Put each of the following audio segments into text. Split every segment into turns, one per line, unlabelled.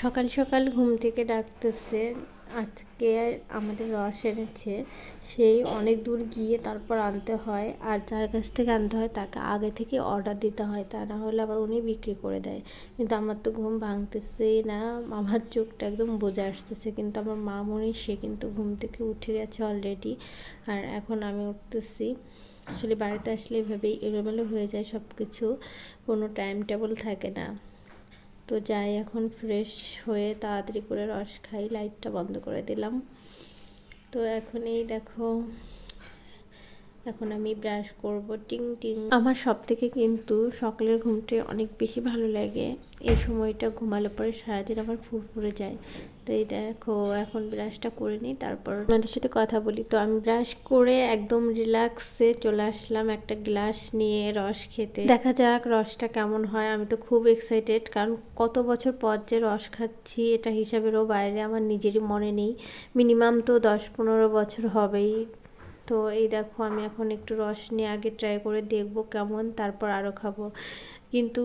সকাল সকাল ঘুম থেকে ডাকতেছে। আজকে আমাদের রস এনেছে। সেই অনেক দূর গিয়ে তারপর আনতে হয়। আর যার কাছ থেকে আনতে হয় তাকে আগে থেকে অর্ডার দিতে হয়। তা না হলে আবার উনি বিক্রি করে দেয়। কিন্তু আমার তো ঘুম ভাঙতেছেই না। আমার চোখটা একদম বোঝা আসতেছে। কিন্তু আমার মামনি, সে কিন্তু ঘুম থেকে উঠে গেছে অলরেডি আর এখন আমি উঠতেছি। আসলে বাড়িতে আসলে এভাবেই এলোমেলো হয়ে যায় সব কিছু কোনো টাইম টেবল থাকে না। তো যাই, এখন ফ্রেশ হয়ে তাড়াতাড়ি করে রস খাই লাইটটা বন্ধ করে দিলাম। তো এখন এই দেখো, এখন আমি ব্রাশ করব, টিং টিং। আমার সব থেকে কিন্তু সকালের ঘুমটা অনেক বেশি ভালো লাগে। এই সময়টা ঘুমালে পরে সারাদিন আমার ফুরফুরে যায়। তো এই দেখো, এখন ব্রাশটা করে নিই, তারপর আপনাদের সাথে কথা বলি। তো আমি ব্রাশ করে একদম রিল্যাক্সে চলে আসলাম একটা গ্লাস নিয়ে রস খেতে। দেখা যাক রসটা কেমন হয়, আমি তো খুব এক্সাইটেড কারণ কত বছর পর যে রস খাচ্ছি, এটা হিসাবেরও বাইরে আমার নিজেরই মনে নেই। মিনিমাম তো দশ পনেরো বছর হবেই। তো এই দেখো, আমি এখন একটু রস নিয়ে আগে ট্রাই করে দেখব কেমন, তারপর আরও খাব। কিন্তু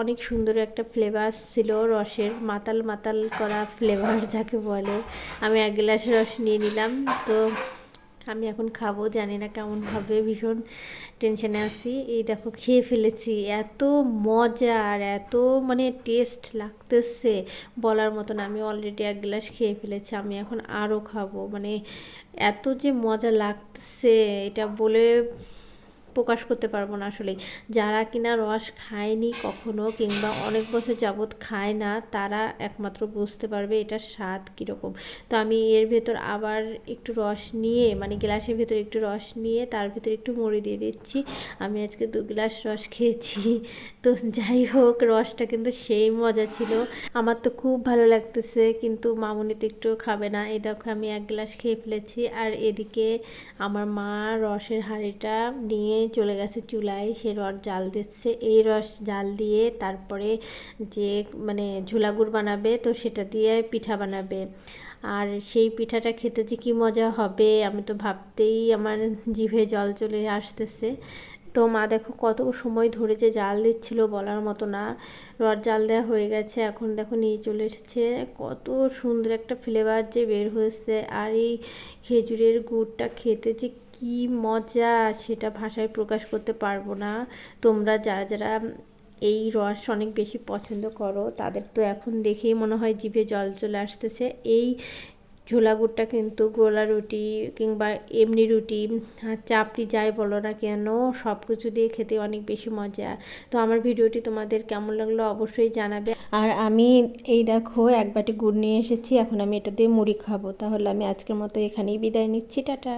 অনেক সুন্দর একটা ফ্লেভার ছিল রসের, মাতাল মাতাল করা ফ্লেভার যাকে বলে। আমি এক গ্লাস রস নিয়ে নিলাম, তো আমি এখন খাব, জানি না কেমন হবে, ভীষণ টেনশনে আছি। এই দেখো, খেয়ে ফেলেছি, এত মজা আর এত মানে টেস্ট লাগতেছে বলার মতন। আমি অলরেডি এক গ্লাস খেয়ে ফেলেছি, আমি এখন আরও খাব। মানে এত যে মজা লাগতেছে, এটা বলে প্রকাশ করতে পারব না আসলে যারা কিনা রস খায়নি কখনো কিংবা অনেক বছর যাবৎ খায় না, তারা একমাত্র বুঝতে পারবে এটা স্বাদ কীরকম। তো আমি এর ভেতর আবার একটু রস নিয়ে মানে গ্লাসের ভেতর একটু রস নিয়ে, তার ভেতর একটু মুড়ি দিয়ে দিচ্ছি। আমি আজকে দু গ্লাস রস খেয়েছি। তো যাই হোক, রসটা কিন্তু সেই মজা ছিল। আমার তো খুব ভালো লাগতেছে, কিন্তু মামুনি তো একটু খাবে না। এই দেখো আমি এক গ্লাস খেয়ে ফেলেছি। আর এদিকে আমার মা রসের হাঁড়িটা চলে গেছে চুলায়, সে রস জাল দিচ্ছে। এই রস জাল দিয়ে তারপরে যে মানে ঝোলা গুড় বানাবে, তো সেটা দিয়ে পিঠা বানাবে। আর সেই পিঠাটা খেতে যে কী মজা হবে, আমি তো ভাবতেই আমার জিভে জল চলে আসতেছে। তো মা দেখো কত সময় ধরে যে জাল দিচ্ছিল বলার মতো না। রড জাল দেওয়া হয়ে গেছে, এখন দেখো নিয়ে চলে এসেছে। কত সুন্দর একটা ফ্লেভার যে বের হয়েছে। আর এই খেজুরের গুড়টা খেতে যে কি মজা, সেটা ভাষায় প্রকাশ করতে পারব না। তোমরা যারা যারা এই রস অনেক বেশি পছন্দ করো, তাদের তো এখন দেখেই মনে হয় জিভে জল চলে আসতেছে। এই ঝোলা গুড়টা কিন্তু গোলা রুটি কিংবা এমনি রুটি চাপড়ি যাই বলো না কেন সব কিছু দিয়ে খেতে অনেক বেশি মজা। তো আমার ভিডিওটি তোমাদের কেমন লাগল অবশ্যই জানাবে। আর আমি এই দেখো এক বাটি গুড় নিয়ে এসেছি, এখন আমি এটা দিয়ে মুড়ি খাব। তাহলে আমি আজকের মতো এখানেই বিদায় নিচ্ছি, টাটা।